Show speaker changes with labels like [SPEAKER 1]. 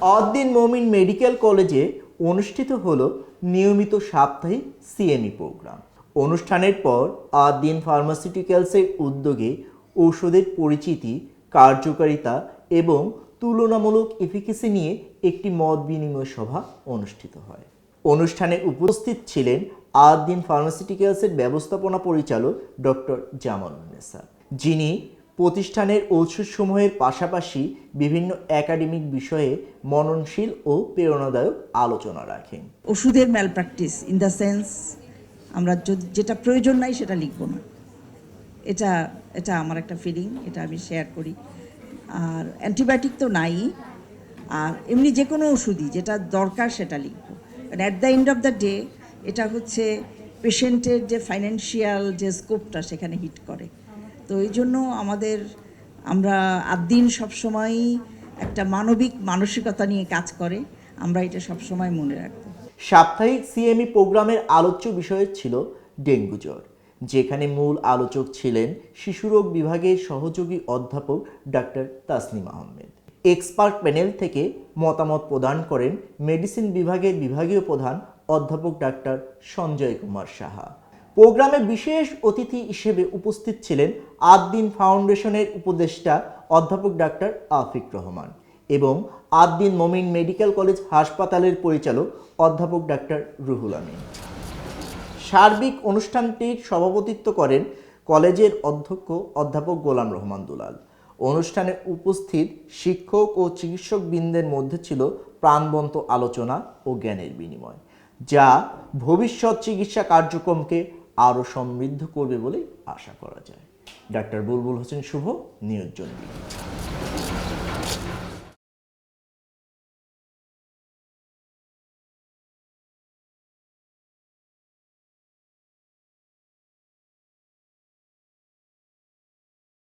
[SPEAKER 1] অদ্দিন মমিন medical কলেজে অনুষ্ঠিত হলো নিয়মিত সাপ্তাহিক সিএমই প্রোগ্রাম। অনুষ্ঠানের পর আদ্দিন ফার্মাসিউটিক্যালসের উদ্যোগে ঔষধের পরিচিতি, কার্যকারিতা এবং তুলনামূলক এফিকেসি নিয়ে একটি মত বিনিময় সভা অনুষ্ঠিত হয়। অনুষ্ঠানে উপস্থিত ছিলেন আদ্দিন ফার্মাসিউটিক্যালসের ব্যবস্থাপনা পরিচালক ডক্টর জামাল জামালুন্নেসা যিনি প্রতিষ্ঠানের ঔষধসমূহের পাশাপাশি বিভিন্ন একাডেমিক বিষয়ে মননশীল ও প্রেরণাদায়ক আলোচনা রাখেন।
[SPEAKER 2] ওষুধের malpractice in the sense আমরা যেটা প্রয়োজন নাই সেটা লিখব না। এটা এটা আমার একটা ফিলিং এটা আমি শেয়ার করি। আর অ্যান্টিবায়োটিক তো নাই, আর এমনি যে কোনো ওষুধই, যেটা দরকার সেটা লিখব। At the end of the day এটা হচ্ছে পেশেন্টের যে ফাইন্যান্সিয়াল যে স্কোপটা সেখানে হিট করে। তো এই জন্য আমাদের, আমরা আদিন সবসময়ই একটা মানবিক মানসিকতা নিয়ে কাজ করে, আমরা এটা সবসময় মনে রাখব।
[SPEAKER 1] সাপ্তাহিক সিএমই প্রোগ্রামের আলোচ্য বিষয় ছিল ডেঙ্গু জ্বর, যেখানে মূল আলোচক ছিলেন শিশুরোগ বিভাগের সহযোগী অধ্যাপক ডাক্তার তাসনিম আহমেদ। এক্সপার্ট প্যানেল থেকে মতামত প্রদান করেন মেডিসিন বিভাগের বিভাগীয় প্রধান অধ্যাপক ডাক্তার সঞ্জয় কুমার সাহা। প্রোগ্রামে বিশেষ অতিথি হিসেবে উপস্থিত ছিলেন আদ্দিন ফাউন্ডেশনের উপদেষ্টা অধ্যাপক ডাক্তার আফিক রহমান এবং আদ্দিন মমিন মেডিকেল কলেজ হাসপাতালের পরিচালক অধ্যাপক ডাক্তার রুহুল আমিন। সার্বিক অনুষ্ঠানটির সভাপতিত্ব করেন কলেজের অধ্যক্ষ অধ্যাপক গোলাম রহমান দুলাল। অনুষ্ঠানে উপস্থিত শিক্ষক ও চিকিৎসকবৃন্দের মধ্যে ছিল প্রাণবন্ত আলোচনা ও জ্ঞানের বিনিময়, যা ভবিষ্যৎ চিকিৎসা কার্যক্রমকে আরও সমৃদ্ধ করবে বলেই আশা করা যায়। ডাক্তার বুলবুল হোসেন শুভ নিয়োজন